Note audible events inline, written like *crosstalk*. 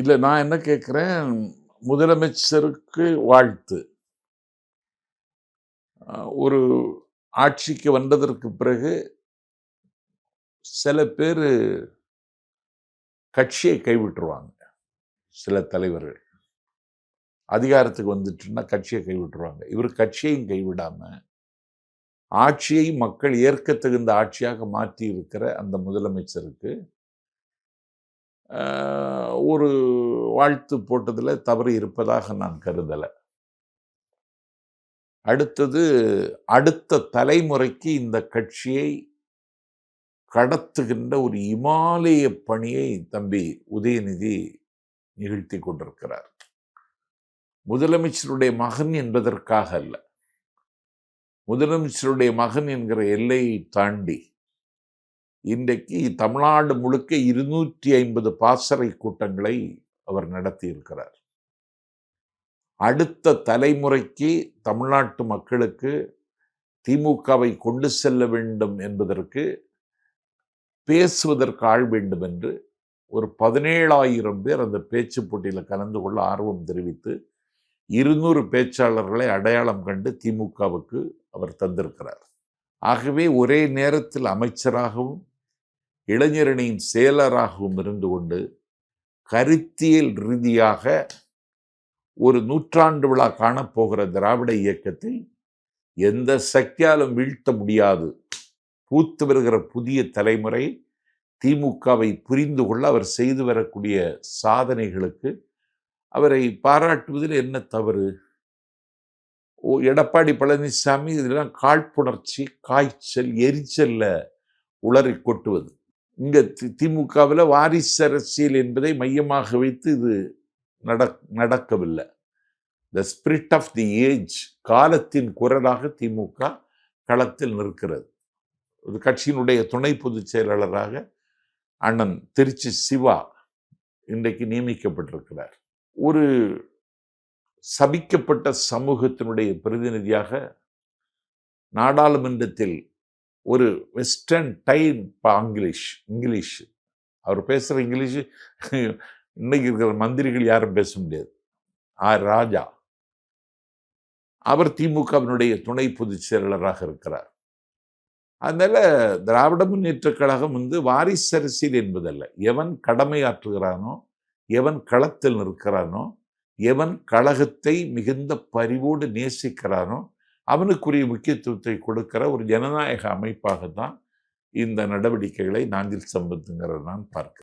இல்லை நான் என்ன கேட்குறேன்? முதலமைச்சருக்கு வாழ்த்து. ஒரு ஆட்சிக்கு வந்ததற்கு பிறகு சில பேர் கட்சியை கைவிட்டுருவாங்க சில தலைவர்கள். அதிகாரத்துக்கு வந்துட்டுன்னா கட்சியை கைவிட்டுருவாங்க. இவர் கட்சியையும் கைவிடாம ஆட்சியை மக்கள் ஏற்க தகுந்த ஆட்சியாக மாற்றி இருக்கிற அந்த முதலமைச்சருக்கு ஒரு வாழ்த்து போட்டதில் தவறு இருப்பதாக நான் கருதலை. அடுத்தது அடுத்த தலைமுறைக்கு இந்த கட்சியை கடத்துகின்ற ஒரு இமாலய பணியை தம்பி உதயநிதி நிகழ்த்தி கொண்டிருக்கிறார். முதலமைச்சருடைய மகன் என்பதற்காக அல்ல. முதலமைச்சருடைய மகன் என்கிற எல்லையை தாண்டி இன்றைக்கு தமிழ்நாடு முழுக்க இருநூற்றி ஐம்பது பாசறை கூட்டங்களை அவர் நடத்தியிருக்கிறார். அடுத்த தலைமுறைக்கு தமிழ்நாட்டு மக்களுக்கு திமுகவை கொண்டு செல்ல வேண்டும் என்பதற்கு பேசுவதற்கு ஆள் வேண்டும் என்று ஒரு பதினேழாயிரம் பேர் அந்த பேச்சு போட்டியில் கலந்து கொள்ள ஆர்வம் தெரிவித்து இருநூறு பேச்சாளர்களை அடையாளம் கண்டு திமுகவுக்கு அவர் தந்திருக்கிறார். ஆகவே ஒரே நேரத்தில் அமைச்சராகவும் இளைஞரணியின் செயலராகவும் இருந்து கொண்டு கருத்தியல் ரீதியாக ஒரு நூற்றாண்டு விழா காணப்போகிற திராவிட இயக்கத்தை எந்த சக்தியாலும் வீழ்த்த முடியாது. பூத்து வருகிற புதிய தலைமுறை திமுகவை புரிந்து கொள்ள அவர் செய்து வரக்கூடிய சாதனைகளுக்கு அவரை பாராட்டுவதில் என்ன தவறு? ஓ எடப்பாடி பழனிசாமி இதெல்லாம் காழ்ப்புணர்ச்சி காய்ச்சல் எரிச்சலில் உளறி கொட்டுவது. இங்கே தி- திமுகவில் வாரிசு அரசியல் என்பதை மையமாக வைத்து இது நடக் நடக்கவில்லை. The spirit of the age காலத்தின் குரலாக திமுக களத்தில் நிற்கிறது. ஒரு கட்சியினுடைய துணை பொதுச் செயலாளராக அண்ணன் திருச்சி சிவா இன்றைக்கு நியமிக்கப்பட்டிருக்கிறார். ஒரு சபிக்கப்பட்ட சமூகத்தினுடைய பிரதிநிதியாக நாடாளுமன்றத்தில் ஒரு வெஸ்டர்ன் டைம் இங்கிலீஷ் இங்கிலீஷ் அவர் பேசுகிற இங்கிலீஷ் *laughs* இன்னைக்கு இருக்கிற மந்திரிகள் யாரும் பேச முடியாது. ஆர் ராஜா. அவர் திமுகவினுடைய துணை பொதுச் செயலாளராக இருக்கிறார். அதனால திராவிட முன்னேற்றக் கழகம் வந்து வாரிசு அரசியல் என்பதல்ல. எவன் கடமையாற்றுகிறானோ எவன் களத்தில் நிற்கிறானோ எவன் கழகத்தை மிகுந்த பரிவோடு நேசிக்கிறானோ அவனுக்குரிய முக்கியத்துவத்தை கொடுக்கிற ஒரு ஜனநாயக அமைப்பாக தான் இந்த நடவடிக்கைகளை நாஞ்சில் சம்பத்துங்கிற நான் பார்க்கிறேன்.